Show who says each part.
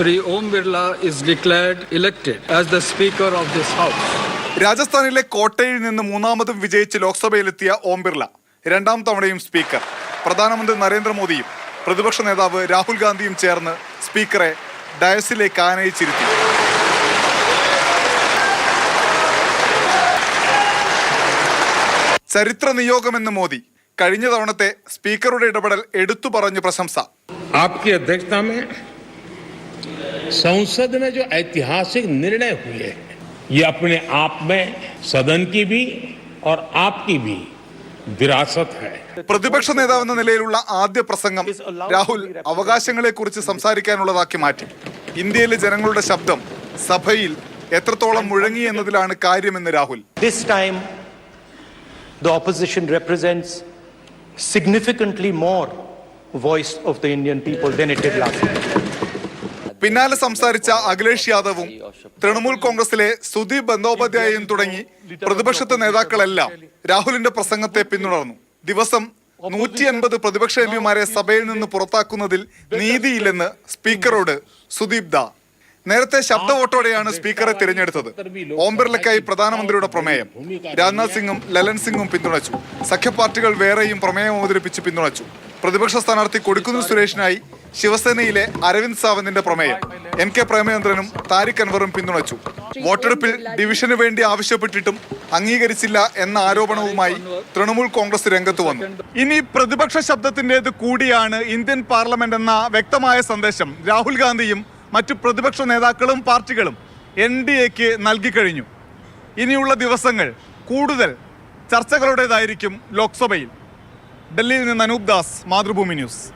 Speaker 1: Shri Om Birla is declared elected as the speaker of this house
Speaker 2: രാജസ്ഥാനിലെ കോട്ടയിൽ നിന്ന് മൂന്നാമതും വിജയിച്ച് ലോക്സഭയിലെത്തിയ ഓം ബിർള രണ്ടാം തവണയും സ്പീക്കർ. പ്രധാനമന്ത്രി നരേന്ദ്രമോദിയും പ്രതിപക്ഷ നേതാവ് രാഹുൽ ഗാന്ധിയും ചേർന്ന് സ്പീക്കറെ ഡയസിലേക്ക് ആനയിച്ചിരുത്തി. ചരിത്ര നിയോഗമെന്ന് മോദി കഴിഞ്ഞ തവണത്തെ സ്പീക്കറുടെ ഇടപെടൽ എടുത്തു പറഞ്ഞു പ്രശംസ.
Speaker 3: ആപ്കി അധ്യക്ഷത संसद में जो ऐतिहासिक निर्णय हुए हैं ये अपने आप में सदन की भी और आपकी भी विरासत है
Speaker 2: പ്രതിപക്ഷ നേതാവെന്ന നിലയിലുള്ള ആദ്യ പ്രസംഗം രാഹുൽ അവകാശങ്ങളെ കുറിച്ച് സംസാരിക്കാനുള്ളതാക്കി മാറ്റി ഇന്ത്യയിലെ ജനങ്ങളുടെ ശബ്ദം സഭയിൽ എത്രത്തോളം മുഴങ്ങി എന്നതിലാണ് കാര്യമെന്ന് Rahul
Speaker 4: This time, the opposition represents significantly more voice of the Indian people than it did last time.
Speaker 2: പിന്നാലെ സംസാരിച്ച അഖിലേഷ് യാദവും തൃണമൂൽ കോൺഗ്രസിലെ സുദീപ് ബന്ദോപാധ്യായയും തുടങ്ങി പ്രതിപക്ഷത്തെ നേതാക്കളെല്ലാം രാഹുലിന്റെ പ്രസംഗത്തെ പിന്തുടർന്നു. ദിവസം നൂറ്റി അൻപത് പ്രതിപക്ഷ എം പിമാരെ സഭയിൽ നിന്ന് പുറത്താക്കുന്നതിൽ നീതിയില്ലെന്ന് സ്പീക്കറോട് സുദീപ് ദാ. നേരത്തെ ശബ്ദ വോട്ടോടെയാണ് സ്പീക്കറെ തിരഞ്ഞെടുത്തത്. ഓം ബിർലയ്ക്കായി പ്രധാനമന്ത്രിയുടെ പ്രമേയം. രാജ്നാഥ് സിംഗും ലലൻ സിംഗും പിന്തുണച്ചു. സഖ്യപാർട്ടികൾ വേറെയും പ്രമേയം അവതരിപ്പിച്ച് പിന്തുണച്ചു. പ്രതിപക്ഷ സ്ഥാനാർത്ഥി കൊടിക്കുന്നിൽ സുരേഷിനായി ശിവസേനയിലെ അരവിന്ദ് സാവന്തിന്റെ പ്രമേയം. എൻ കെ പ്രേമചന്ദ്രനും താരിഖ് അൻവറും പിന്തുണച്ചു. വോട്ടെടുപ്പിൽ ഡിവിഷന് വേണ്ടി ആവശ്യപ്പെട്ടിട്ടും അംഗീകരിച്ചില്ല എന്ന ആരോപണവുമായി തൃണമൂൽ കോൺഗ്രസ് രംഗത്ത് വന്നു. ഇനി പ്രതിപക്ഷ ശബ്ദത്തിന്റേത് കൂടിയാണ് ഇന്ത്യൻ പാർലമെന്റ് എന്ന വ്യക്തമായ സന്ദേശം രാഹുൽ ഗാന്ധിയും മറ്റു പ്രതിപക്ഷ നേതാക്കളും പാർട്ടികളും എൻ ഡി എക്ക് നൽകിക്കഴിഞ്ഞു ഇനിയുള്ള ദിവസങ്ങൾ കൂടുതൽ ചർച്ചകളുടേതായിരിക്കും ലോക്സഭയിൽ. ഡൽഹിയിൽ നിന്ന് അനൂപ് ദാസ് മാതൃഭൂമി ന്യൂസ്.